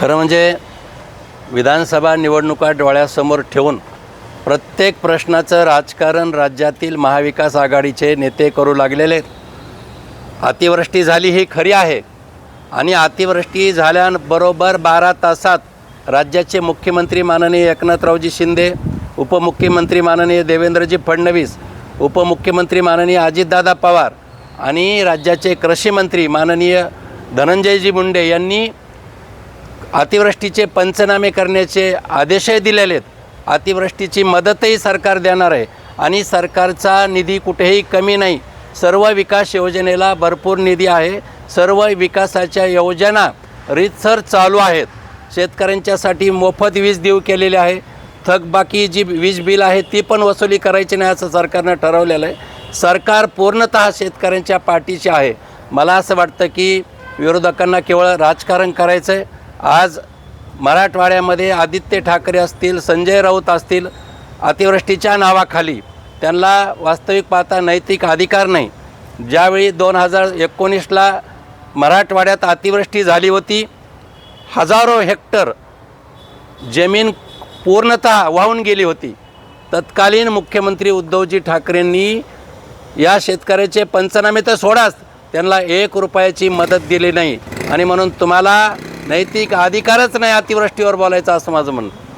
खरं म्हणजे विधानसभा निवडणुका डोळ्यासमोर ठेवून प्रत्येक प्रश्नाचं राजकारण राज्यातील महाविकास आघाडीचे नेते करू लागलेले अतिवृष्टी झाली ही खरी आहे आणि अतिवृष्टी झाल्याबरोबर बारा तासात राज्याचे मुख्यमंत्री माननीय एकनाथरावजी शिंदे उपमुख्यमंत्री माननीय देवेंद्रजी फडणवीस उपमुख्यमंत्री माननीय अजितदादा पवार आणि राज्याचे कृषीमंत्री माननीय धनंजयजी मुंडे यांनी अतिवृष्टीचे पंचनामे करण्याचे आदेशही दिलेले आहेत. अतिवृष्टीची मदतही सरकार देणार आहे. आणि सरकारचा निधी कुठेही कमी नाही. सर्व विकास योजनेला भरपूर निधी आहे. सर्व विकासाच्या योजना रीतसर चालू आहेत. शेतकऱ्यांच्यासाठी मोफत वीज देऊ केलेली आहे. थकबाकी जी वीज बिल आहे ती पण वसुली करायची नाही असं सरकारनं ठरवलेलं आहे. सरकार पूर्णतः शेतकऱ्यांच्या पाठीशी आहे. मला असं वाटतं की विरोधकांना केवळ राजकारण करायचं आहे आज मराठवाड्यामध्ये आदित्य ठाकरे असतील संजय राऊत असतील अतिवृष्टीच्या नावाखाली त्यांना वास्तविक पाहता नैतिक अधिकार नाही. ज्यावेळी दोन हजार एकोणीसला मराठवाड्यात अतिवृष्टी झाली होती हजारो हेक्टर जमीन पूर्णतः वाहून गेली होती. तत्कालीन मुख्यमंत्री उद्धवजी ठाकरेंनी या शेतकऱ्याचे पंचनामे तर सोडाच त्यांना एक रुपयाची मदत दिली नाही. आणि म्हणून तुम्हाला नैतिक अधिकारच नाही अतिवृष्टीवर बोलायचा असं माझं म्हणणं.